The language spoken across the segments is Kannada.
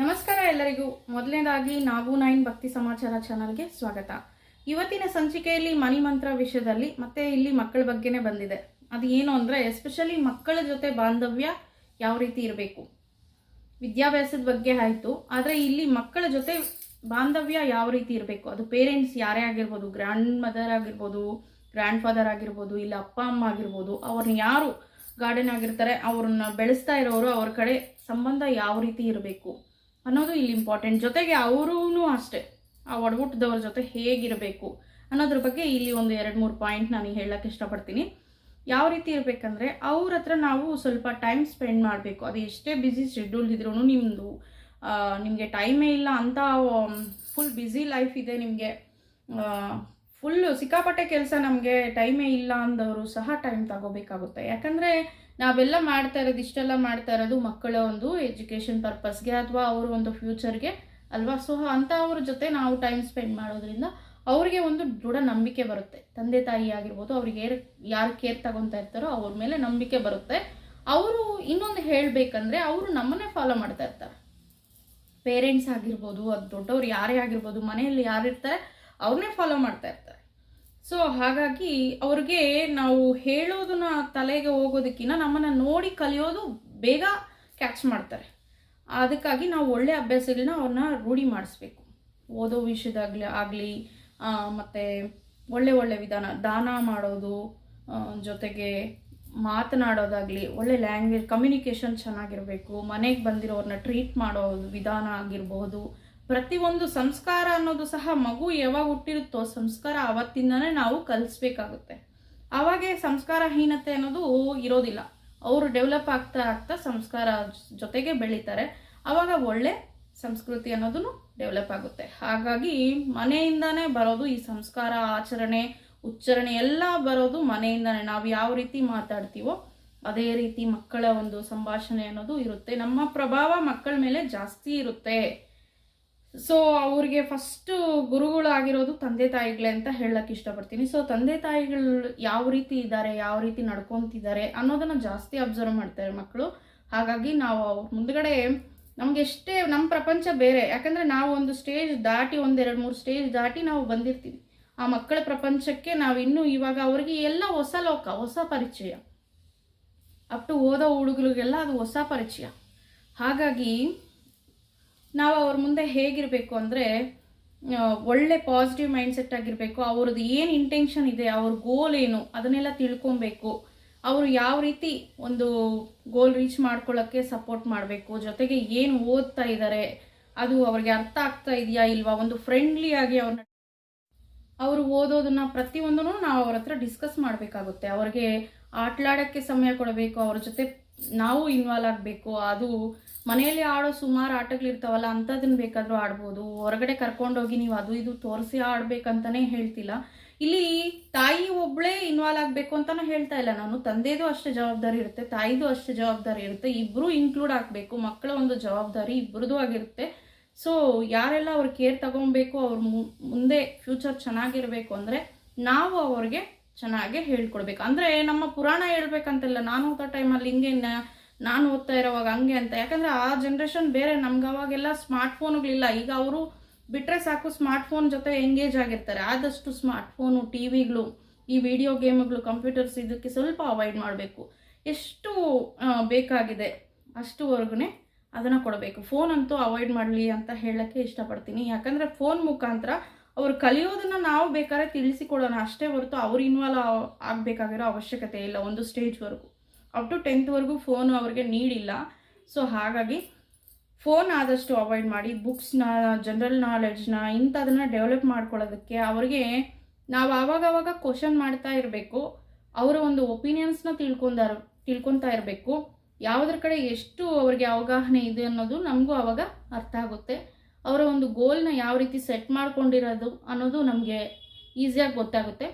ನಮಸ್ಕಾರ ಎಲ್ಲರಿಗೂ. ಮೊದಲನೇದಾಗಿ ನಾವು ನೈನ್ ಭಕ್ತಿ ಸಮಾಚಾರ ಚಾನಲ್ಗೆ ಸ್ವಾಗತ. ಇವತ್ತಿನ ಸಂಚಿಕೆಯಲ್ಲಿ ಮನಿ ಮಂತ್ರ ವಿಷಯದಲ್ಲಿ ಮತ್ತೆ ಇಲ್ಲಿ ಮಕ್ಕಳ ಬಗ್ಗೆನೇ ಬಂದಿದೆ. ಅದು ಏನು ಅಂದರೆ ಎಸ್ಪೆಷಲಿ ಮಕ್ಕಳ ಜೊತೆ ಬಾಂಧವ್ಯ ಯಾವ ರೀತಿ ಇರಬೇಕು? ವಿದ್ಯಾಭ್ಯಾಸದ ಬಗ್ಗೆ ಆಯಿತು. ಆದರೆ ಇಲ್ಲಿ ಮಕ್ಕಳ ಜೊತೆ ಬಾಂಧವ್ಯ ಯಾವ ರೀತಿ ಇರಬೇಕು? ಅದು ಪೇರೆಂಟ್ಸ್ ಯಾರೇ ಆಗಿರ್ಬೋದು ಗ್ರ್ಯಾಂಡ್ ಮದರ್ ಆಗಿರ್ಬೋದು ಗ್ರ್ಯಾಂಡ್ ಫಾದರ್ ಆಗಿರ್ಬೋದು, ಇಲ್ಲ ಅಪ್ಪ, ಅಮ್ಮ ಆಗಿರ್ಬೋದು, ಅವ್ರನ್ನ ಯಾರು ಗಾರ್ಡನ್ ಆಗಿರ್ತಾರೆ, ಅವ್ರನ್ನ ಬೆಳೆಸ್ತಾ ಇರೋರು ಅವ್ರ ಕಡೆ ಸಂಬಂಧ ಯಾವ ರೀತಿ ಇರಬೇಕು? ಅನ್ನೋದು ಇಲ್ಲಿ ಇಂಪಾರ್ಟೆಂಟ್ ಜೊತೆಗೆ ಅವರೂ ಅಷ್ಟೇ. ಆ ಒಡಗುಟ್ಟದವ್ರ ಜೊತೆ ಹೇಗಿರಬೇಕು ಅನ್ನೋದ್ರ ಬಗ್ಗೆ ಇಲ್ಲಿ ಒಂದು ಎರಡು ಮೂರು ಪಾಯಿಂಟ್ ನಾನು ಹೇಳಕ್ಕೆ ಇಷ್ಟಪಡ್ತೀನಿ. ಯಾವ ರೀತಿ ಇರಬೇಕಂದ್ರೆ ಅವ್ರ ಹತ್ರ ನಾವು ಸ್ವಲ್ಪ ಟೈಮ್ ಸ್ಪೆಂಡ್ ಮಾಡಬೇಕು. ಅದು ಎಷ್ಟೇ ಬ್ಯುಸಿ ಶೆಡ್ಯೂಲ್ ಇದ್ರೂ ನಿಮ್ಮದು ನಿಮಗೆ ಟೈಮೇ ಇಲ್ಲ ಅಂತ ಫುಲ್ ಬ್ಯುಸಿ ಲೈಫ್ ಇದೆ ನಿಮಗೆ. ಫುಲ್ಲು ಸಿಕ್ಕಾಪಟ್ಟೆ ಕೆಲಸ ನಮಗೆ ಟೈಮೇ ಇಲ್ಲ ಅಂದವರು ಸಹ ಟೈಮ್ ತಗೋಬೇಕಾಗುತ್ತೆ. ಯಾಕಂದರೆ ನಾವೆಲ್ಲ ಮಾಡ್ತಾ ಇರೋದು, ಇಷ್ಟೆಲ್ಲ ಮಾಡ್ತಾ ಇರೋದು ಮಕ್ಕಳ ಒಂದು ಎಜುಕೇಷನ್ ಪರ್ಪಸ್ಗೆ ಅಥವಾ ಅವ್ರ ಒಂದು ಫ್ಯೂಚರ್ಗೆ ಅಲ್ವಾ? ಸೊ ಅಂಥವ್ರ ಜೊತೆ ನಾವು ಟೈಮ್ ಸ್ಪೆಂಡ್ ಮಾಡೋದ್ರಿಂದ ಅವ್ರಿಗೆ ಒಂದು ದೃಢ ನಂಬಿಕೆ ಬರುತ್ತೆ. ತಂದೆ ತಾಯಿ ಆಗಿರ್ಬೋದು, ಅವ್ರಿಗೆ ಏರ್ ಯಾರು ಕೇರ್ ತಗೊತಾ ಇರ್ತಾರೋ ಅವ್ರ ಮೇಲೆ ನಂಬಿಕೆ ಬರುತ್ತೆ. ಅವರು ಇನ್ನೊಂದು ಹೇಳಬೇಕಂದ್ರೆ ಅವರು ನಮ್ಮನ್ನೇ ಫಾಲೋ ಮಾಡ್ತಾ ಇರ್ತಾರೆ. ಪೇರೆಂಟ್ಸ್ ಆಗಿರ್ಬೋದು, ಅದು ದೊಡ್ಡವ್ರು ಯಾರೇ ಆಗಿರ್ಬೋದು, ಮನೆಯಲ್ಲಿ ಯಾರಿರ್ತಾರೆ, ಅವ್ರನ್ನೇ ಫಾಲೋ ಮಾಡ್ತಾ ಇರ್ತಾರೆ. ಸೊ ಹಾಗಾಗಿ ಅವ್ರಿಗೆ ನಾವು ಹೇಳೋದನ್ನ ತಲೆಗೆ ಹೋಗೋದಕ್ಕಿಂತ ನಮ್ಮನ್ನು ನೋಡಿ ಕಲಿಯೋದು ಬೇಗ ಕ್ಯಾಚ್ ಮಾಡ್ತಾರೆ. ಅದಕ್ಕಾಗಿ ನಾವು ಒಳ್ಳೆ ಅಭ್ಯಾಸಗಳನ್ನ ಅವ್ರನ್ನ ರೂಢಿ ಮಾಡಿಸ್ಬೇಕು. ಓದೋ ವಿಷಯದಾಗಲಿ, ಆಗಲಿ ಮತ್ತು ಒಳ್ಳೆ ಒಳ್ಳೆ ವಿಧಾನ, ದಾನ ಮಾಡೋದು ಜೊತೆಗೆ ಮಾತನಾಡೋದಾಗಲಿ, ಒಳ್ಳೆ ಲ್ಯಾಂಗ್ವೇಜ್ ಕಮ್ಯುನಿಕೇಷನ್ ಚೆನ್ನಾಗಿರಬೇಕು, ಮನೆಗೆ ಬಂದಿರೋರನ್ನ ಟ್ರೀಟ್ ಮಾಡೋ ವಿಧಾನ ಆಗಿರಬಹುದು ಪ್ರತಿಯೊಂದು ಸಂಸ್ಕಾರ ಅನ್ನೋದು ಸಹ ಮಗು ಯಾವಾಗ ಹುಟ್ಟಿರುತ್ತೋ ಸಂಸ್ಕಾರ ಅವತ್ತಿಂದನೇ ನಾವು ಕಲಿಸ್ಬೇಕಾಗುತ್ತೆ. ಸಂಸ್ಕಾರ ಸಂಸ್ಕಾರಹೀನತೆ ಅನ್ನೋದು ಇರೋದಿಲ್ಲ. ಅವರು ಡೆವಲಪ್ ಆಗ್ತಾ ಆಗ್ತಾ ಸಂಸ್ಕಾರ ಜೊತೆಗೆ ಬೆಳೀತಾರೆ. ಆವಾಗ ಒಳ್ಳೆ ಸಂಸ್ಕೃತಿ ಅನ್ನೋದನ್ನು ಡೆವಲಪ್ ಆಗುತ್ತೆ. ಹಾಗಾಗಿ ಮನೆಯಿಂದನೇ ಬರೋದು ಈ ಸಂಸ್ಕಾರ, ಆಚರಣೆ, ಉಚ್ಚಾರಣೆ ಎಲ್ಲ ಬರೋದು ಮನೆಯಿಂದನೇ. ನಾವು ಯಾವ ರೀತಿ ಮಾತಾಡ್ತೀವೋ ಅದೇ ರೀತಿ ಮಕ್ಕಳ ಒಂದು ಸಂಭಾಷಣೆ ಅನ್ನೋದು ಇರುತ್ತೆ. ನಮ್ಮ ಪ್ರಭಾವ ಮಕ್ಕಳ ಮೇಲೆ ಜಾಸ್ತಿ ಇರುತ್ತೆ. ಸೊ ಅವ್ರಿಗೆ ಫಸ್ಟ್ ಗುರುಗಳಾಗಿರೋದು ತಂದೆ ತಾಯಿಗಳೇ ಅಂತ ಹೇಳಕ್ ಇಷ್ಟಪಡ್ತೀನಿ. ಸೊ ತಂದೆ ತಾಯಿಗಳು ಯಾವ ರೀತಿ ಇದ್ದಾರೆ, ಯಾವ ರೀತಿ ನಡ್ಕೊತಿದ್ದಾರೆ ಅನ್ನೋದನ್ನ ಜಾಸ್ತಿ ಅಬ್ಸರ್ವ್ ಮಾಡ್ತಾರೆ ಮಕ್ಕಳು. ಹಾಗಾಗಿ ನಾವು ಮುಂದ್ಗಡೆ ನಮ್ಗೆ ಎಷ್ಟೇ ನಮ್ಮ ಪ್ರಪಂಚ ಬೇರೆ. ಯಾಕಂದ್ರೆ ನಾವು ಒಂದು ಸ್ಟೇಜ್ ದಾಟಿ, ಒಂದೆರಡು, ಮೂರು ಸ್ಟೇಜ್ ದಾಟಿ ನಾವು ಬಂದಿರ್ತೀವಿ. ಆ ಮಕ್ಕಳ ಪ್ರಪಂಚಕ್ಕೆ ನಾವು ಇನ್ನೂ ಇವಾಗ ಅವ್ರಿಗೆ ಎಲ್ಲ ಹೊಸ ಲೋಕ, ಹೊಸ ಪರಿಚಯ. ಅಪ್ ಟು ಓದೋ ಹುಡುಗರಿಗೆಲ್ಲ ಅದು ಹೊಸ ಪರಿಚಯ. ಹಾಗಾಗಿ ನಾವು ಅವ್ರ ಮುಂದೆ ಹೇಗಿರಬೇಕು ಅಂದರೆ ಒಳ್ಳೆ ಪಾಸಿಟಿವ್ ಮೈಂಡ್ಸೆಟ್ ಆಗಿರಬೇಕು, ಅವ್ರದ್ದು ಏನು ಇಂಟೆನ್ಷನ್ ಇದೆ, ಅವ್ರ ಗೋಲ್ ಏನು, ಅದನ್ನೆಲ್ಲ ತಿಳ್ಕೊಬೇಕು. ಅವರು ಯಾವ ರೀತಿ ಒಂದು ಗೋಲ್ ರೀಚ್ ಮಾಡ್ಕೊಳ್ಳೋಕ್ಕೆ ಸಪೋರ್ಟ್ ಮಾಡಬೇಕು, ಜೊತೆಗೆ ಏನು ಓದ್ತಾ ಇದ್ದಾರೆ ಅದು ಅವ್ರಿಗೆ ಅರ್ಥ ಆಗ್ತಾ ಇದೆಯಾ ಇಲ್ವಾ, ಒಂದು ಫ್ರೆಂಡ್ಲಿ ಆಗಿ ಅವ್ರನ್ನ ಅವರು ಓದೋದನ್ನ ಪ್ರತಿಯೊಂದನ್ನು ನಾವು ಅವ್ರ ಹತ್ರ ಡಿಸ್ಕಸ್ ಮಾಡಬೇಕಾಗುತ್ತೆ. ಅವ್ರಿಗೆ ಆಟಲಾಡೋಕ್ಕೆ ಸಮಯ ಕೊಡಬೇಕು, ಅವ್ರ ಜೊತೆ ನಾವು ಇನ್ವಾಲ್ವ್ ಆಗಬೇಕು, ಅದು ಮನೆಯಲ್ಲಿ ಆಡೋ ಸುಮಾರು ಆಟಗಳಿರ್ತಾವಲ್ಲ ಅಂಥದನ್ನ ಬೇಕಾದರೂ ಆಡ್ಬೋದು. ಹೊರಗಡೆ ಕರ್ಕೊಂಡೋಗಿ ನೀವು ಅದು ಇದು ತೋರಿಸಿ ಆಡಬೇಕಂತಾನೆ ಹೇಳ್ತಿಲ್ಲ. ಇಲ್ಲಿ ತಾಯಿ ಒಬ್ಬಳೇ ಇನ್ವಾಲ್ವ್ ಆಗಬೇಕು ಅಂತಾನು ಹೇಳ್ತಾ ಇಲ್ಲ. ನಾನು ತಂದೆದು ಅಷ್ಟೇ ಜವಾಬ್ದಾರಿ ಇರುತ್ತೆ, ತಾಯಿದು ಅಷ್ಟೇ ಜವಾಬ್ದಾರಿ ಇರುತ್ತೆ ಇಬ್ಬರೂ ಇನ್ಕ್ಲೂಡ್ ಆಗಬೇಕು. ಮಕ್ಕಳ ಒಂದು ಜವಾಬ್ದಾರಿ ಇಬ್ಬರದು ಆಗಿರುತ್ತೆ. ಸೊ ಯಾರೆಲ್ಲ ಅವ್ರ ಕೇರ್ ತಗೊಬೇಕು, ಅವ್ರ ಮುಂದೆ ಫ್ಯೂಚರ್ ಚೆನ್ನಾಗಿರಬೇಕು ಅಂದರೆ ನಾವು ಅವ್ರಿಗೆ ಚೆನ್ನಾಗೆ ಹೇಳ್ಕೊಡ್ಬೇಕು. ಅಂದರೆ ನಮ್ಮ ಪುರಾಣ ಹೇಳ್ಬೇಕಂತಿಲ್ಲ, ನಾನು ಹೋದ ಟೈಮಲ್ಲಿ ಹಿಂಗೆ ನಾನು ಓದ್ತಾ ಇರೋವಾಗ ಹಂಗೆ ಅಂತ. ಯಾಕಂದರೆ ಆ ಜನ್ರೇಷನ್ ಬೇರೆ, ನಮ್ಗೆ ಅವಾಗೆಲ್ಲ ಸ್ಮಾರ್ಟ್ ಫೋನ್ಗಳಿಲ್ಲ ಈಗ ಅವರು ಬಿಟ್ಟರೆ ಸಾಕು ಸ್ಮಾರ್ಟ್ ಫೋನ್ ಜೊತೆ ಎಂಗೇಜ್ ಆಗಿರ್ತಾರೆ. ಆದಷ್ಟು ಸ್ಮಾರ್ಟ್ ಫೋನು ಟಿ ವಿಗಳು ಈ ವಿಡಿಯೋ ಗೇಮ್ಗಳು ಕಂಪ್ಯೂಟರ್ಸ್ ಇದಕ್ಕೆ ಸ್ವಲ್ಪ ಅವಾಯ್ಡ್ ಮಾಡಬೇಕು. ಎಷ್ಟು ಬೇಕಾಗಿದೆ ಅಷ್ಟುವರೆಗೂ ಅದನ್ನು ಕೊಡಬೇಕು. ಫೋನ್ ಅಂತೂ ಅವಾಯ್ಡ್ ಮಾಡಲಿ ಅಂತ ಹೇಳೋಕ್ಕೆ ಇಷ್ಟಪಡ್ತೀನಿ. ಯಾಕಂದರೆ ಫೋನ್ ಮುಖಾಂತರ ಅವ್ರು ಕಲಿಯೋದನ್ನು ನಾವು ಬೇಕಾದ್ರೆ ತಿಳಿಸಿಕೊಡೋಣ. ಅಷ್ಟೇ ಹೊರತು ಅವ್ರು ಇನ್ವಾಲ್ವ್ ಆಗಬೇಕಾಗಿರೋ ಅವಶ್ಯಕತೆ ಇಲ್ಲ ಒಂದು ಸ್ಟೇಜ್ವರೆಗೂ ಅಪ್ ಟು ಟೆಂತ್ವರೆಗೂ ಫೋನು ಅವ್ರಿಗೆ ನೀಡಿಲ್ಲ. ಸೊ ಹಾಗಾಗಿ ಫೋನ್ ಆದಷ್ಟು ಅವಾಯ್ಡ್ ಮಾಡಿ ಬುಕ್ಸ್ನ ಜನರಲ್ ನಾಲೆಡ್ಜ್ನ ಇಂಥದನ್ನ ಡೆವಲಪ್ ಮಾಡ್ಕೊಳ್ಳೋದಕ್ಕೆ ಅವ್ರಿಗೆ ನಾವು ಆವಾಗವಾಗ ಕ್ವಶನ್ ಮಾಡ್ತಾ ಇರಬೇಕು. ಅವರ ಒಂದು ಒಪಿನಿಯನ್ಸ್ನ ತಿಳ್ಕೊಂಡ ತಿಳ್ಕೊತಾ ಇರಬೇಕು. ಯಾವುದ್ರ ಕಡೆ ಎಷ್ಟು ಅವ್ರಿಗೆ ಅವಗಾಹನೆ ಇದೆ ಅನ್ನೋದು ನಮಗೂ ಆವಾಗ ಅರ್ಥ ಆಗುತ್ತೆ. ಅವರ ಒಂದು ಗೋಲ್ನ ಯಾವ ರೀತಿ ಸೆಟ್ ಮಾಡ್ಕೊಂಡಿರೋದು ಅನ್ನೋದು ನಮಗೆ ಈಸಿಯಾಗಿ ಗೊತ್ತಾಗುತ್ತೆ.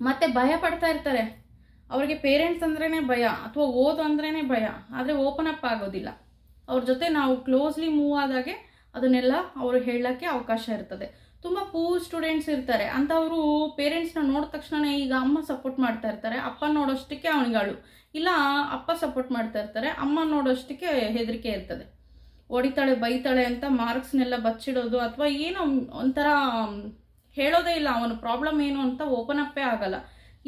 ಮತ್ತು ಭಯ ಪಡ್ತಾ ಇರ್ತಾರೆ. ಅವ್ರಿಗೆ ಪೇರೆಂಟ್ಸ್ ಅಂದ್ರೇ ಭಯ ಅಥವಾ ಓದು ಅಂದ್ರೇ ಭಯ, ಆದರೆ ಓಪನ್ ಅಪ್ ಆಗೋದಿಲ್ಲ. ಅವ್ರ ಜೊತೆ ನಾವು ಕ್ಲೋಸ್ಲಿ ಮೂವ್ ಆದಾಗೆ ಅದನ್ನೆಲ್ಲ ಅವರು ಹೇಳೋಕ್ಕೆ ಅವಕಾಶ ಇರ್ತದೆ. ತುಂಬ ಪೂರ್ ಸ್ಟೂಡೆಂಟ್ಸ್ ಇರ್ತಾರೆ. ಅಂಥವರು ಪೇರೆಂಟ್ಸ್ನ ನೋಡಿದ ತಕ್ಷಣ ಈಗ ಅಮ್ಮ ಸಪೋರ್ಟ್ ಮಾಡ್ತಾ ಇರ್ತಾರೆ. ಅಪ್ಪ ನೋಡೋಷ್ಟಕ್ಕೆ ಅವನಿಗಾಳು. ಇಲ್ಲ, ಅಪ್ಪ ಸಪೋರ್ಟ್ ಮಾಡ್ತಾ ಇರ್ತಾರೆ. ಅಮ್ಮ ನೋಡೋಷ್ಟಕ್ಕೆ ಹೆದರಿಕೆ ಇರ್ತದೆ. ಹೊಡಿತಾಳೆ, ಬೈತಾಳೆ ಅಂತ ಮಾರ್ಕ್ಸ್ನೆಲ್ಲ ಬಚ್ಚಿಡೋದು ಅಥವಾ ಏನೋ ಒಂಥರ, ಹೇಳೋದೇ ಇಲ್ಲ, ಅವನ ಪ್ರಾಬ್ಲಮ್ ಏನು ಅಂತ ಓಪನ್ ಅಪ್ಪೇ ಆಗಲ್ಲ.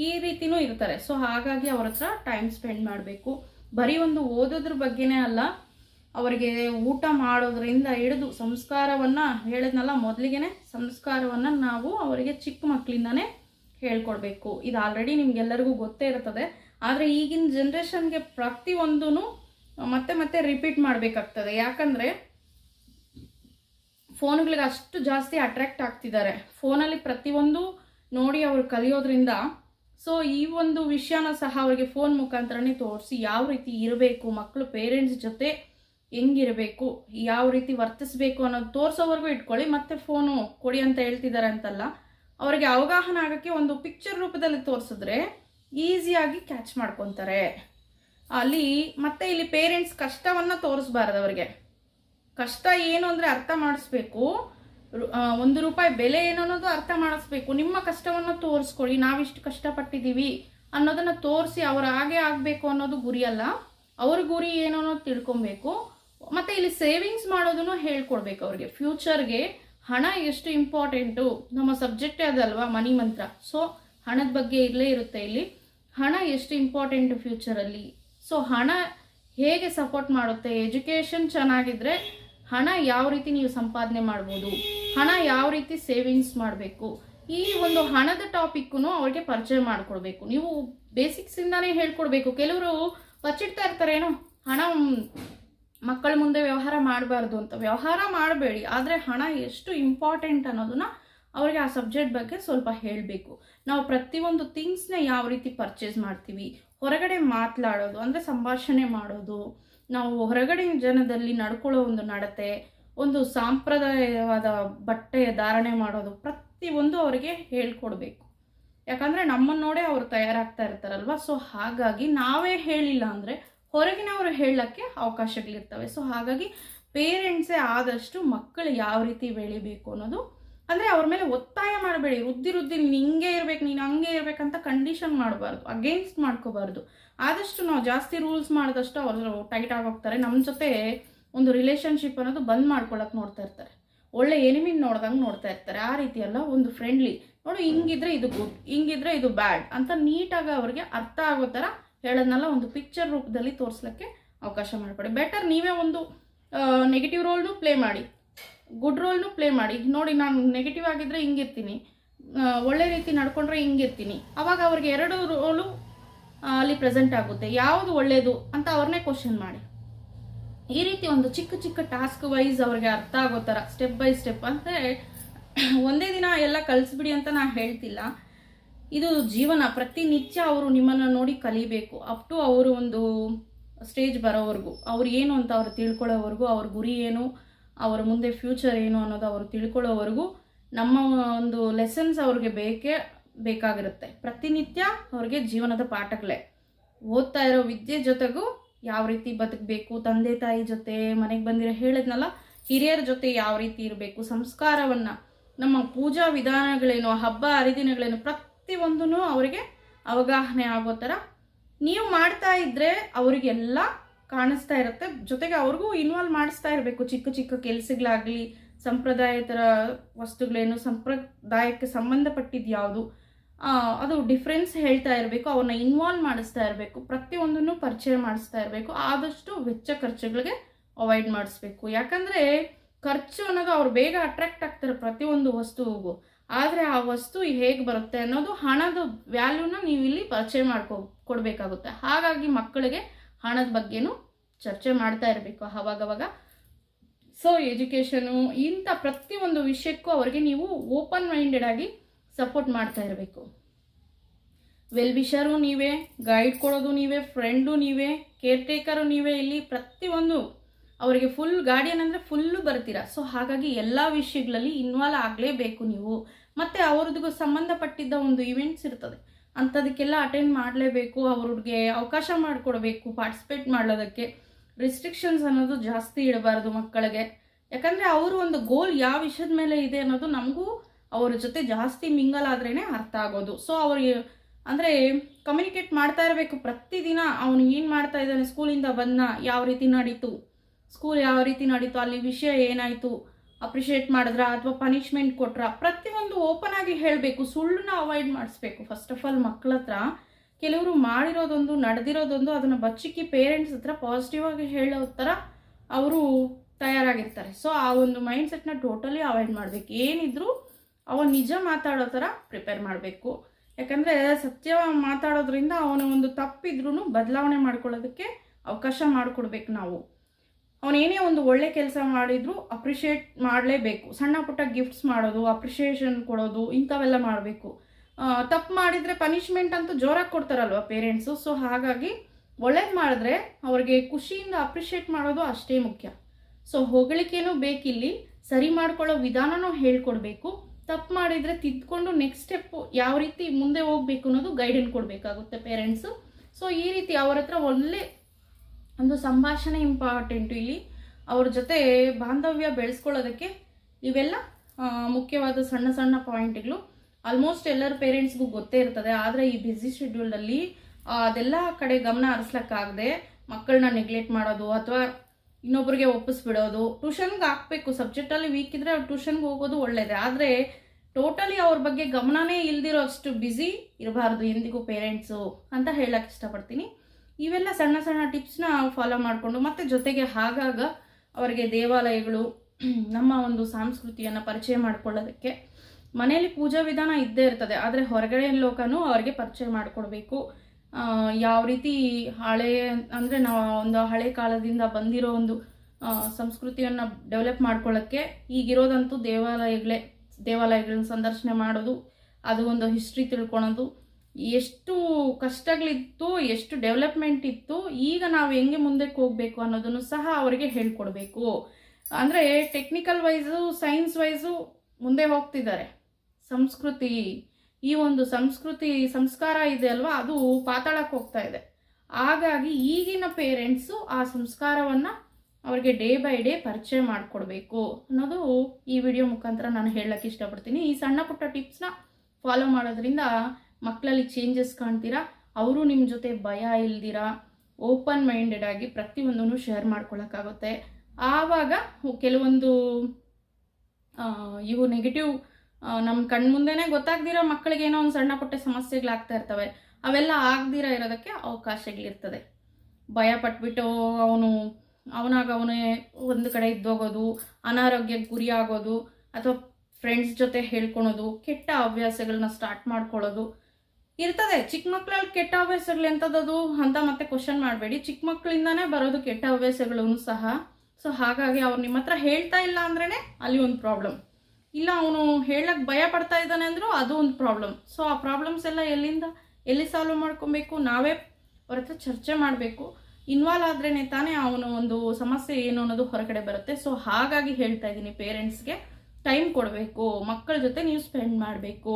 ಈ ರೀತಿನೂ ಇರ್ತಾರೆ. ಸೊ ಹಾಗಾಗಿ ಅವ್ರ ಹತ್ರ ಟೈಮ್ ಸ್ಪೆಂಡ್ ಮಾಡಬೇಕು. ಬರೀ ಒಂದು ಓದೋದ್ರ ಬಗ್ಗೆನೇ ಅಲ್ಲ, ಅವರಿಗೆ ಊಟ ಮಾಡೋದ್ರಿಂದ ಹಿಡಿದು ಸಂಸ್ಕಾರವನ್ನು ಹೇಳಿದ್ನಲ್ಲ, ಮೊದಲಿಗೆನೆ ಸಂಸ್ಕಾರವನ್ನು ನಾವು ಅವರಿಗೆ ಚಿಕ್ಕ ಮಕ್ಕಳಿಂದನೇ ಹೇಳ್ಕೊಡ್ಬೇಕು. ಇದು ಆಲ್ರೆಡಿ ನಿಮ್ಗೆಲ್ಲರಿಗೂ ಗೊತ್ತೇ ಇರ್ತದೆ. ಆದರೆ ಈಗಿನ ಜನ್ರೇಷನ್ಗೆ ಪ್ರತಿಯೊಂದೂ ಮತ್ತೆ ಮತ್ತೆ ರಿಪೀಟ್ ಮಾಡಬೇಕಾಗ್ತದೆ. ಯಾಕಂದರೆ ಫೋನ್ಗಳಿಗೆ ಅಷ್ಟು ಜಾಸ್ತಿ ಅಟ್ರಾಕ್ಟ್ ಆಗ್ತಿದ್ದಾರೆ. ಫೋನಲ್ಲಿ ಪ್ರತಿಯೊಂದು ನೋಡಿ ಅವರು ಕಲಿಯೋದ್ರಿಂದ ಸೊ ಈ ಒಂದು ವಿಷಯನ ಸಹ ಅವರಿಗೆ ಫೋನ್ ಮುಖಾಂತರನೇ ತೋರಿಸಿ ಯಾವ ರೀತಿ ಇರಬೇಕು, ಮಕ್ಕಳು ಪೇರೆಂಟ್ಸ್ ಜೊತೆ ಹೆಂಗಿರಬೇಕು, ಯಾವ ರೀತಿ ವರ್ತಿಸಬೇಕು ಅನ್ನೋದು ತೋರಿಸೋವರೆಗೂ ಇಟ್ಕೊಳ್ಳಿ, ಮತ್ತೆ ಫೋನು ಕೊಡಿ ಅಂತ ಹೇಳ್ತಿದ್ದಾರೆ ಅಂತಲ್ಲ. ಅವರಿಗೆ ಅವಗಾಹನ ಆಗೋಕ್ಕೆ ಒಂದು ಪಿಕ್ಚರ್ ರೂಪದಲ್ಲಿ ತೋರಿಸಿದ್ರೆ ಈಸಿಯಾಗಿ ಕ್ಯಾಚ್ ಮಾಡ್ಕೊತಾರೆ. ಅಲ್ಲಿ ಮತ್ತೆ ಇಲ್ಲಿ ಪೇರೆಂಟ್ಸ್ ಕಷ್ಟವನ್ನು ತೋರಿಸ್ಬಾರ್ದು ಅವರಿಗೆ. ಕಷ್ಟ ಏನು ಅಂದರೆ ಅರ್ಥ ಮಾಡಿಸ್ಬೇಕು ಒಂದು ರೂಪಾಯಿ ಬೆಲೆ ಏನು ಅರ್ಥ ಮಾಡಿಸ್ಬೇಕು. ನಿಮ್ಮ ಕಷ್ಟವನ್ನು ತೋರಿಸ್ಕೊಳ್ಳಿ. ನಾವಿಷ್ಟು ಕಷ್ಟಪಟ್ಟಿದ್ದೀವಿ ಅನ್ನೋದನ್ನು ತೋರಿಸಿ ಅವ್ರ ಹಾಗೆ ಆಗಬೇಕು ಅನ್ನೋದು ಗುರಿ ಅಲ್ಲ. ಅವ್ರ ಗುರಿ ಏನು ಅನ್ನೋದು ತಿಳ್ಕೊಬೇಕು. ಮತ್ತೆ ಇಲ್ಲಿ ಸೇವಿಂಗ್ಸ್ ಮಾಡೋದನ್ನು ಹೇಳ್ಕೊಡ್ಬೇಕು ಅವ್ರಿಗೆ. ಫ್ಯೂಚರ್ಗೆ ಹಣ ಎಷ್ಟು ಇಂಪಾರ್ಟೆಂಟು ನಮ್ಮ ಸಬ್ಜೆಕ್ಟೇ ಅದಲ್ವಾ? ಮನಿ ಮಂತ್ರ. ಸೊ ಹಣದ ಬಗ್ಗೆ ಇರಲೇ ಇರುತ್ತೆ ಇಲ್ಲಿ. ಹಣ ಎಷ್ಟು ಇಂಪಾರ್ಟೆಂಟ್ ಫ್ಯೂಚರಲ್ಲಿ ಸೊ ಹಣ ಹೇಗೆ ಸಪೋರ್ಟ್ ಮಾಡುತ್ತೆ? ಎಜುಕೇಷನ್ ಚೆನ್ನಾಗಿದ್ರೆ ಹಣ ಯಾವ ರೀತಿ ನೀವು ಸಂಪಾದನೆ ಮಾಡ್ಬೋದು, ಹಣ ಯಾವ ರೀತಿ ಸೇವಿಂಗ್ಸ್ ಮಾಡಬೇಕು, ಈ ಒಂದು ಹಣದ ಟಾಪಿಕ್ಕೂ ಅವ್ರಿಗೆ ಪರಿಚಯ ಮಾಡಿಕೊಡ್ಬೇಕು. ನೀವು ಬೇಸಿಕ್ಸ್ ಇಂದಾನೇ ಹೇಳ್ಕೊಡ್ಬೇಕು. ಕೆಲವರು ಬಚ್ಚಿಡ್ತಾ ಇರ್ತಾರೆ, ಏನೋ ಹಣ ಮಕ್ಕಳ ಮುಂದೆ ವ್ಯವಹಾರ ಮಾಡಬಾರ್ದು ಅಂತ. ವ್ಯವಹಾರ ಮಾಡಬೇಡಿ, ಆದರೆ ಹಣ ಎಷ್ಟು ಇಂಪಾರ್ಟೆಂಟ್ ಅನ್ನೋದನ್ನ ಅವರಿಗೆ ಆ ಸಬ್ಜೆಕ್ಟ್ ಬಗ್ಗೆ ಸ್ವಲ್ಪ ಹೇಳಬೇಕು. ನಾವು ಪ್ರತಿಯೊಂದು ಥಿಂಗ್ಸ್ನ ಯಾವ ರೀತಿ ಪರ್ಚೇಸ್ ಮಾಡ್ತೀವಿ, ಹೊರಗಡೆ ಮಾತನಾಡೋದು ಅಂದರೆ ಸಂಭಾಷಣೆ ಮಾಡೋದು ನಾವು ಹೊರಗಡೆ ಜನದಲ್ಲಿ ನಡ್ಕೊಳ್ಳೋ ಒಂದು ನಡತೆ, ಒಂದು ಸಾಂಪ್ರದಾಯವಾದ ಬಟ್ಟೆ ಧಾರಣೆ ಮಾಡೋದು ಪ್ರತಿಯೊಂದು ಅವರಿಗೆ ಹೇಳ್ಕೊಡ್ಬೇಕು. ಯಾಕಂದರೆ ನಮ್ಮನ್ನ ನೋಡೇ ಅವರು ತಯಾರಾಗ್ತಾ ಇರ್ತಾರಲ್ವ? ಸೊ ಹಾಗಾಗಿ ನಾವೇ ಹೇಳಿಲ್ಲ ಅಂದರೆ ಹೊರಗಿನವರು ಹೇಳಕ್ಕೆ ಅವಕಾಶಗಳಿರ್ತವೆ. ಸೊ ಹಾಗಾಗಿ ಪೇರೆಂಟ್ಸೇ ಆದಷ್ಟು ಮಕ್ಕಳು ಯಾವ ರೀತಿ ಬೆಳಿಬೇಕು ಅನ್ನೋದು ಅಂದರೆ ಅವ್ರ ಮೇಲೆ ಒತ್ತಾಯ ಮಾಡಬೇಡಿ, ರುದ್ದಿ ರುದ್ದಿ ನೀನು ಹಿಂಗೆ ಇರ್ಬೇಕು, ನೀನು ಹಂಗೆ ಇರ್ಬೇಕಂತ ಕಂಡೀಷನ್ ಮಾಡಬಾರ್ದು ಅಗೇನ್ಸ್ಟ್ ಮಾಡ್ಕೋಬಾರ್ದು. ಆದಷ್ಟು ನಾವು ಜಾಸ್ತಿ ರೂಲ್ಸ್ ಮಾಡಿದಷ್ಟು ಅವರು ಟೈಟ್ ಆಗೋಗ್ತಾರೆ ನಮ್ಮ ಜೊತೆ ಒಂದು ರಿಲೇಶನ್ಶಿಪ್ ಅನ್ನೋದು ಬಂದ್ ಮಾಡ್ಕೊಳಕ್ಕೆ ನೋಡ್ತಾ ಇರ್ತಾರೆ. ಒಳ್ಳೆ ಎನಿಮಿನ್ ನೋಡ್ದಂಗೆ ನೋಡ್ತಾ ಇರ್ತಾರೆ. ಆ ರೀತಿ ಅಲ್ಲ ಒಂದು ಫ್ರೆಂಡ್ಲಿ ನೋಡು, ಹಿಂಗಿದ್ರೆ ಇದು ಗುಡ್ ಹಿಂಗಿದ್ರೆ ಇದು ಬ್ಯಾಡ್ ಅಂತ ನೀಟಾಗಿ ಅವ್ರಿಗೆ ಅರ್ಥ ಆಗೋ ಥರ ಹೇಳೋದನ್ನೆಲ್ಲ ಒಂದು ಪಿಕ್ಚರ್ ರೂಪದಲ್ಲಿ ತೋರಿಸ್ಲಿಕ್ಕೆ ಅವಕಾಶ ಮಾಡಿಕೊಡಿ. ಬೆಟರ್ ನೀವೇ ಒಂದು ನೆಗೆಟಿವ್ ರೋಲ್ನು ಪ್ಲೇ ಮಾಡಿ. ಗುಡ್ ರೋಲ್ನು ಪ್ಲೇ ಮಾಡಿ. ನೋಡಿ, ನಾನು ನೆಗೆಟಿವ್ ಆಗಿದ್ದರೆ ಹಿಂಗಿರ್ತೀನಿ ಒಳ್ಳೆ ರೀತಿ ನಡ್ಕೊಂಡ್ರೆ ಹಿಂಗಿರ್ತೀನಿ ಅವಾಗ ಅವ್ರಿಗೆ ಎರಡು ರೋಲು ಅಲ್ಲಿ ಪ್ರೆಸೆಂಟ್ ಆಗುತ್ತೆ. ಯಾವುದು ಒಳ್ಳೆಯದು ಅಂತ ಅವ್ರನ್ನೇ ಕ್ವಶನ್ ಮಾಡಿ. ಈ ರೀತಿ ಒಂದು ಚಿಕ್ಕ ಚಿಕ್ಕ ಟಾಸ್ಕ್ ವೈಸ್ ಅವ್ರಿಗೆ ಅರ್ಥ ಆಗೋ ಥರ ಸ್ಟೆಪ್ ಬೈ ಸ್ಟೆಪ್ ಅಂದರೆ ಒಂದೇ ದಿನ ಎಲ್ಲ ಕಲಿಸ್ಬಿಡಿ ಅಂತ ನಾನು ಹೇಳ್ತಿಲ್ಲ. ಇದು ಜೀವನ. ಪ್ರತಿನಿತ್ಯ ಅವರು ನಿಮ್ಮನ್ನು ನೋಡಿ ಕಲಿಬೇಕು. ಅಪ್ ಟು ಅವರು ಒಂದು ಸ್ಟೇಜ್ ಬರೋವರೆಗೂ, ಅವ್ರು ಏನು ಅಂತ ಅವ್ರು ತಿಳ್ಕೊಳ್ಳೋವರೆಗೂ, ಅವ್ರ ಗುರಿ ಏನು ಅವ್ರ ಮುಂದೆ ಫ್ಯೂಚರ್ ಏನು ಅನ್ನೋದು ಅವರು ತಿಳ್ಕೊಳ್ಳೋವರೆಗೂ ನಮ್ಮ ಒಂದು ಲೆಸನ್ಸ್ ಅವ್ರಿಗೆ ಬೇಕೇ ಬೇಕಾಗಿರುತ್ತೆ. ಪ್ರತಿನಿತ್ಯ ಅವ್ರಿಗೆ ಜೀವನದ ಪಾಠಗಳೇ. ಓದ್ತಾ ಇರೋ ವಿದ್ಯೆ ಜೊತೆಗೂ ಯಾವ ರೀತಿ ಬದುಕಬೇಕು, ತಂದೆ ತಾಯಿ ಜೊತೆ, ಮನೆಗೆ ಬಂದಿರೋ ಹೇಳಿದ್ನಲ್ಲ, ಹಿರಿಯರ ಜೊತೆ ಯಾವ ರೀತಿ ಇರಬೇಕು, ಸಂಸ್ಕಾರವನ್ನು, ನಮ್ಮ ಪೂಜಾ ವಿಧಾನಗಳೇನು, ಹಬ್ಬ ಹರಿದಿನಗಳೇನು ಪ್ರತಿಯೊಂದೂ ಅವರಿಗೆ ಅವಗಾಹನೆ ಆಗೋ ಥರ ನೀವು ಮಾಡ್ತಾ ಇದ್ದರೆ ಅವರಿಗೆಲ್ಲ ಕಾಣಿಸ್ತಾ ಇರುತ್ತೆ. ಜೊತೆಗೆ ಅವ್ರಿಗೂ ಇನ್ವಾಲ್ವ್ ಮಾಡಿಸ್ತಾ ಇರಬೇಕು. ಚಿಕ್ಕ ಚಿಕ್ಕ ಕೆಲಸಗಳಾಗಲಿ ಸಂಪ್ರದಾಯತರ ವಸ್ತುಗಳೇನು ಸಂಪ್ರದಾಯಕ್ಕೆ ಸಂಬಂಧಪಟ್ಟಿದ್ದು ಯಾವುದು ಅದು ಡಿಫ್ರೆನ್ಸ್ ಹೇಳ್ತಾ ಇರಬೇಕು. ಅವ್ರನ್ನ ಇನ್ವಾಲ್ವ್ ಮಾಡಿಸ್ತಾ ಇರಬೇಕು. ಪ್ರತಿಯೊಂದನ್ನು ಪರಿಚಯ ಮಾಡಿಸ್ತಾ ಇರಬೇಕು. ಆದಷ್ಟು ವೆಚ್ಚ ಖರ್ಚುಗಳಿಗೆ ಅವಾಯ್ಡ್ ಮಾಡಿಸ್ಬೇಕು. ಯಾಕಂದರೆ ಖರ್ಚು ಅನ್ನೋದು ಅವ್ರು ಬೇಗ ಅಟ್ರಾಕ್ಟ್ ಆಗ್ತಾರೆ ಪ್ರತಿಯೊಂದು ವಸ್ತುವಿಗೂ ಆದರೆ ಆ ವಸ್ತು ಹೇಗೆ ಬರುತ್ತೆ ಅನ್ನೋದು ಹಣದ ವ್ಯಾಲ್ಯೂನ ನೀವು ಇಲ್ಲಿ ಪರಿಚಯ ಮಾಡ್ಕೊ, ಕೊಡಬೇಕಾಗುತ್ತೆ. ಹಾಗಾಗಿ ಮಕ್ಕಳಿಗೆ ಹಣದ ಬಗ್ಗೆನೂ ಚರ್ಚೆ ಮಾಡ್ತಾ ಇರಬೇಕು ಅವಾಗವಾಗ. ಸೊ ಎಜುಕೇಷನು ಇಂಥ ಪ್ರತಿಯೊಂದು ವಿಷಯಕ್ಕೂ ಅವರಿಗೆ ನೀವು ಓಪನ್ ಮೈಂಡೆಡ್ ಆಗಿ ಸಪೋರ್ಟ್ ಮಾಡ್ತಾ ಇರಬೇಕು. ವೆಲ್ ವಿಷರು ನೀವೇ ಗೈಡ್ ಕೊಡೋದು ನೀವೇ ಫ್ರೆಂಡು ನೀವೇ ಕೇರ್ ಟೇಕರು ನೀವೇ ಇಲ್ಲಿ ಪ್ರತಿಯೊಂದು ಅವರಿಗೆ ಫುಲ್ ಗಾರ್ಡಿಯನ್ ಅಂದರೆ ಫುಲ್ಲು ಬರ್ತೀರಾ. ಸೊ ಹಾಗಾಗಿ ಎಲ್ಲ ವಿಷಯಗಳಲ್ಲಿ ಇನ್ವಾಲ್ವ್ ಆಗಲೇಬೇಕು ನೀವು. ಮತ್ತು ಅವ್ರದ್ದು ಸಂಬಂಧಪಟ್ಟಿದ್ದ ಒಂದು ಇವೆಂಟ್ಸ್ ಇರ್ತದೆ. ಅಂಥದಕ್ಕೆಲ್ಲ ಅಟೆಂಡ್ ಮಾಡಲೇಬೇಕು ಅವ್ರಿಗೆ ಅವಕಾಶ ಮಾಡಿಕೊಡ್ಬೇಕು ಪಾರ್ಟಿಸಿಪೇಟ್ ಮಾಡೋದಕ್ಕೆ ರಿಸ್ಟ್ರಿಕ್ಷನ್ಸ್ ಅನ್ನೋದು ಜಾಸ್ತಿ ಇಡಬಾರ್ದು ಮಕ್ಕಳಿಗೆ. ಯಾಕಂದರೆ ಅವರು ಒಂದು ಗೋಲ್ ಯಾವ ವಿಷಯದ ಮೇಲೆ ಇದೆ ಅನ್ನೋದು ನಮಗೂ ಅವ್ರ ಜೊತೆ ಜಾಸ್ತಿ ಮಿಂಗಲ್ ಆದ್ರೇ ಅರ್ಥ ಆಗೋದು. ಸೊ ಅವ್ರಿಗೆ ಅಂದರೆ ಕಮ್ಯುನಿಕೇಟ್ ಮಾಡ್ತಾ ಇರಬೇಕು ಪ್ರತಿದಿನ. ಅವನು ಏನು ಮಾಡ್ತಾ ಇದ್ದಾನೆ? ಸ್ಕೂಲಿಂದ ಬಂದ, ಯಾವ ರೀತಿ ನಡೀತು? ಸ್ಕೂಲ್ ಯಾವ ರೀತಿ ನಡೀತು? ಅಲ್ಲಿ ವಿಷಯ ಏನಾಯಿತು? ಅಪ್ರಿಷಿಯೇಟ್ ಮಾಡಿದ್ರ ಅಥವಾ ಪನಿಷ್ಮೆಂಟ್ ಕೊಟ್ರ ಪ್ರತಿಯೊಂದು ಓಪನ್ ಆಗಿ ಹೇಳಬೇಕು, ಸುಳ್ಳನ್ನ ಅವಾಯ್ಡ್ ಮಾಡಿಸ್ಬೇಕು. ಫಸ್ಟ್ ಆಫ್ ಆಲ್ ಮಕ್ಕಳ ಹತ್ರ ಕೆಲವರು ಮಾಡಿರೋದೊಂದು, ನಡೆದಿರೋದೊಂದು ಅದನ್ನು ಬಚ್ಚಿಕ್ಕಿ ಪೇರೆಂಟ್ಸ್ ಹತ್ರ ಪಾಸಿಟಿವ್ ಆಗಿ ಹೇಳೋ ಥರ ಅವರು ತಯಾರಾಗಿರ್ತಾರೆ. ಸೊ ಆ ಒಂದು ಮೈಂಡ್ ಸೆಟ್ನ ಟೋಟಲಿ ಅವಾಯ್ಡ್ ಮಾಡಬೇಕು. ಏನಿದ್ರು ಅವ ನಿಜ ಮಾತಾಡೋ ಥರ ಪ್ರಿಪೇರ್ ಮಾಡಬೇಕು. ಯಾಕಂದರೆ ಸತ್ಯ ಮಾತಾಡೋದ್ರಿಂದ ಅವನ ಒಂದು ತಪ್ಪಿದ್ರೂ ಬದಲಾವಣೆ ಮಾಡ್ಕೊಳ್ಳೋದಕ್ಕೆ ಅವಕಾಶ ಮಾಡಿಕೊಡ್ಬೇಕು ನಾವು. ಅವನೇನೇ ಒಂದು ಒಳ್ಳೆ ಕೆಲಸ ಮಾಡಿದ್ರು ಅಪ್ರಿಷಿಯೇಟ್ ಮಾಡಲೇಬೇಕು. ಸಣ್ಣ ಪುಟ್ಟ ಗಿಫ್ಟ್ಸ್ ಮಾಡೋದು ಅಪ್ರಿಷಿಯೇಷನ್ ಕೊಡೋದು, ಇಂಥವೆಲ್ಲ ಮಾಡಬೇಕು. ತಪ್ಪು ಮಾಡಿದರೆ ಪನಿಷ್ಮೆಂಟ್ ಅಂತೂ ಜೋರಾಗಿ ಕೊಡ್ತಾರಲ್ವ ಪೇರೆಂಟ್ಸು ಸೊ ಹಾಗಾಗಿ ಒಳ್ಳೇದು ಮಾಡಿದ್ರೆ ಅವ್ರಿಗೆ ಖುಷಿಯಿಂದ ಅಪ್ರಿಷಿಯೇಟ್ ಮಾಡೋದು ಅಷ್ಟೇ ಮುಖ್ಯ. ಸೊ ಹೊಗಳಿಕೆನೂ ಬೇಕಿಲ್ಲಿ, ಸರಿ ಮಾಡ್ಕೊಳ್ಳೋ ವಿಧಾನನೂ ಹೇಳ್ಕೊಡ್ಬೇಕು. ತಪ್ಪು ಮಾಡಿದರೆ ತಿದ್ಕೊಂಡು ನೆಕ್ಸ್ಟ್ ಸ್ಟೆಪ್ಪು ಯಾವ ರೀತಿ ಮುಂದೆ ಹೋಗ್ಬೇಕು ಅನ್ನೋದು ಗೈಡೆನ್ ಕೊಡಬೇಕಾಗುತ್ತೆ ಪೇರೆಂಟ್ಸು ಸೊ ಈ ರೀತಿ ಅವ್ರ ಹತ್ರ ಒಳ್ಳೆ ಒಂದು ಸಂಭಾಷಣೆ ಇಂಪಾರ್ಟೆಂಟು ಇಲ್ಲಿ. ಅವ್ರ ಜೊತೆ ಬಾಂಧವ್ಯ ಬೆಳೆಸ್ಕೊಳ್ಳೋದಕ್ಕೆ ಇವೆಲ್ಲ ಮುಖ್ಯವಾದ ಸಣ್ಣ ಸಣ್ಣ ಪಾಯಿಂಟ್ಗಳು ಆಲ್ಮೋಸ್ಟ್ ಎಲ್ಲರ ಪೇರೆಂಟ್ಸ್ಗೂ ಗೊತ್ತೇ ಇರ್ತದೆ. ಆದರೆ ಈ ಬ್ಯುಸಿ ಶೆಡ್ಯೂಲ್ನಲ್ಲಿ ಅದೆಲ್ಲ ಕಡೆ ಗಮನ ಹರಿಸ್ಲಕ್ಕಾಗದೆ ಮಕ್ಕಳನ್ನ ನೆಗ್ಲೆಕ್ಟ್ ಮಾಡೋದು ಅಥವಾ ಇನ್ನೊಬ್ಬರಿಗೆ ಒಪ್ಪಿಸ್ಬಿಡೋದು ಟ್ಯೂಷನ್ಗೆ ಹಾಕ್ಬೇಕು. ಸಬ್ಜೆಕ್ಟಲ್ಲಿ ವೀಕ್ ಇದ್ರೆ ಅವ್ರು ಟ್ಯೂಷನ್ಗೆ ಹೋಗೋದು ಒಳ್ಳೆಯದೇ ಆದರೆ ಟೋಟಲಿ ಅವ್ರ ಬಗ್ಗೆ ಗಮನನೇ ಇಲ್ದಿರೋ ಅಷ್ಟು ಬ್ಯುಸಿ ಇರಬಾರ್ದು. ಎಂದಿಗೂ ಪೇರೆಂಟ್ಸು ಅಂತ ಹೇಳಕ್ಕೆ ಇಷ್ಟಪಡ್ತೀನಿ. ಇವೆಲ್ಲ ಸಣ್ಣ ಸಣ್ಣ ಟಿಪ್ಸ್ನ ಫಾಲೋ ಮಾಡಿಕೊಂಡು ಮತ್ತೆ ಜೊತೆಗೆ ಆಗಾಗ ಅವರಿಗೆ ದೇವಾಲಯಗಳು, ನಮ್ಮ ಒಂದು ಸಂಸ್ಕೃತಿಯನ್ನು ಪರಿಚಯ ಮಾಡ್ಕೊಳ್ಳೋದಕ್ಕೆ ಮನೆಯಲ್ಲಿ ಪೂಜಾ ವಿಧಾನ ಇದ್ದೇ ಇರ್ತದೆ. ಆದರೆ ಹೊರಗಡೆ ಲೋಕನೂ ಅವರಿಗೆ ಪರಿಚಯ ಮಾಡಿಕೊಡ್ಬೇಕು. ಯಾವ ರೀತಿ ಹಳೆ ಅಂದರೆ ನಾವು ಒಂದು ಹಳೆ ಕಾಲದಿಂದ ಬಂದಿರೋ ಒಂದು ಸಂಸ್ಕೃತಿಯನ್ನು ಡೆವಲಪ್ ಮಾಡ್ಕೊಳ್ಳೋಕ್ಕೆ ಈಗಿರೋದಂತೂ ದೇವಾಲಯಗಳೇ, ದೇವಾಲಯಗಳನ್ನ ಸಂದರ್ಶನ ಮಾಡೋದು, ಅದು ಒಂದು ಹಿಸ್ಟ್ರಿ ತಿಳ್ಕೊಳೋದು ಎಷ್ಟು ಕಷ್ಟಗಳಿತ್ತು, ಎಷ್ಟು ಡೆವಲಪ್ಮೆಂಟ್ ಇತ್ತು, ಈಗ ನಾವು ಹೆಂಗೆ ಮುಂದಕ್ಕೆ ಹೋಗಬೇಕು ಅನ್ನೋದನ್ನು ಸಹ ಅವರಿಗೆ ಹೇಳ್ಕೊಡ್ಬೇಕು. ಅಂದರೆ ಟೆಕ್ನಿಕಲ್ ವೈಸು ಸೈನ್ಸ್ ವೈಸು ಮುಂದೆ ಹೋಗ್ತಿದ್ದಾರೆ. ಸಂಸ್ಕೃತಿ, ಈ ಒಂದು ಸಂಸ್ಕೃತಿ, ಸಂಸ್ಕಾರ ಇದೆ ಅಲ್ವಾ? ಅದು ಪಾತಾಳಕ್ಕೆ ಹೋಗ್ತಾ ಇದೆ. ಹಾಗಾಗಿ ಈಗಿನ ಪೇರೆಂಟ್ಸು ಆ ಸಂಸ್ಕಾರವನ್ನು ಅವ್ರಿಗೆ ಡೇ ಬೈ ಡೇ ಪರಿಚಯ ಮಾಡಿಕೊಡ್ಬೇಕು ಅನ್ನೋದು ಈ ವಿಡಿಯೋ ಮುಖಾಂತರ ನಾನು ಹೇಳಕ್ಕೆ ಇಷ್ಟಪಡ್ತೀನಿ. ಈ ಸಣ್ಣ ಪುಟ್ಟ ಟಿಪ್ಸ್ನ ಫಾಲೋ ಮಾಡೋದ್ರಿಂದ ಮಕ್ಕಳಲ್ಲಿ ಚೇಂಜಸ್ ಕಾಣ್ತೀರಾ? ಅವರು ನಿಮ್ಮ ಜೊತೆ ಭಯ ಇಲ್ದಿರ? ಓಪನ್ ಮೈಂಡೆಡ್ ಆಗಿ ಪ್ರತಿಯೊಂದನ್ನು ಶೇರ್ ಮಾಡ್ಕೊಳಕ್ಕಾಗುತ್ತೆ. ಆವಾಗ ಕೆಲವೊಂದು ಇವು ನೆಗೆಟಿವ್ ನಮ್ಮ ಕಣ್ಮುಂದೆನೇ ಗೊತ್ತಾಗ್ದಿರೋ ಮಕ್ಕಳಿಗೆ ಏನೋ ಒಂದು ಸಣ್ಣ ಪುಟ್ಟ ಸಮಸ್ಯೆಗಳಾಗ್ತಾ ಇರ್ತವೆ. ಅವೆಲ್ಲ ಆಗ್ದಿರ ಇರೋದಕ್ಕೆ ಅವಕಾಶಗಳಿರ್ತದೆ. ಭಯ ಪಟ್ಬಿಟ್ಟು ಅವನು, ಅವನಾಗ ಅವನೇ ಒಂದು ಕಡೆ ಇದ್ದೋಗೋದು, ಅನಾರೋಗ್ಯಕ್ಕೆ ಗುರಿ ಆಗೋದು, ಅಥವಾ ಫ್ರೆಂಡ್ಸ್ ಜೊತೆ ಹೇಳ್ಕೊಳೋದು, ಕೆಟ್ಟ ಹವ್ಯಾಸಗಳನ್ನ ಸ್ಟಾರ್ಟ್ ಮಾಡ್ಕೊಳ್ಳೋದು ಇರ್ತದೆ. ಚಿಕ್ಕ ಮಕ್ಕಳಲ್ಲಿ ಕೆಟ್ಟ ಹವ್ಯಾಸಗಳು ಎಂಥದ್ದು ಅಂತ ಮತ್ತೆ ಕ್ವಶನ್ ಮಾಡಬೇಡಿ. ಚಿಕ್ಕ ಮಕ್ಕಳಿಂದಾನೇ ಬರೋದು ಕೆಟ್ಟ ಹವ್ಯಾಸಗಳೂ ಸಹ. ಸೊ ಹಾಗಾಗಿ ಅವ್ರು ನಿಮ್ಮ ಹತ್ರ ಹೇಳ್ತಾ ಇಲ್ಲ ಅಂದ್ರೇ ಅಲ್ಲಿ ಒಂದು ಪ್ರಾಬ್ಲಮ್ ಇಲ್ಲ, ಅವನು ಹೇಳಕ್ ಭಯ ಪಡ್ತಾ ಇದ್ದಾನೆ ಅಂದ್ರೂ ಅದು ಒಂದು ಪ್ರಾಬ್ಲಮ್ ಸೊ ಆ ಪ್ರಾಬ್ಲಮ್ಸ್ ಎಲ್ಲ ಎಲ್ಲಿಂದ, ಎಲ್ಲಿ ಸಾಲ್ವ್ ಮಾಡ್ಕೊಬೇಕು? ನಾವೇ ಅವ್ರ ಹತ್ರ ಚರ್ಚೆ ಮಾಡಬೇಕು. ಇನ್ವಾಲ್ವ್ ಆದ್ರೇ ತಾನೇ ಅವನು ಒಂದು ಸಮಸ್ಯೆ ಏನು ಅನ್ನೋದು ಹೊರಗಡೆ ಬರುತ್ತೆ. ಸೊ ಹಾಗಾಗಿ ಹೇಳ್ತಾ ಇದ್ದೀನಿ ಪೇರೆಂಟ್ಸ್ಗೆ ಟೈಮ್ ಕೊಡಬೇಕು, ಮಕ್ಕಳ ಜೊತೆ ನೀವು ಸ್ಪೆಂಡ್ ಮಾಡಬೇಕು.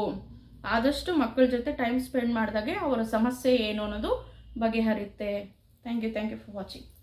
ಆದಷ್ಟು ಮಕ್ಕಳ ಜೊತೆ ಟೈಮ್ ಸ್ಪೆಂಡ್ ಮಾಡಿದಾಗೆ ಅವರ ಸಮಸ್ಯೆ ಏನು ಅನ್ನೋದು ಬಗೆಹರಿಯುತ್ತೆ. Thank you thank you for watching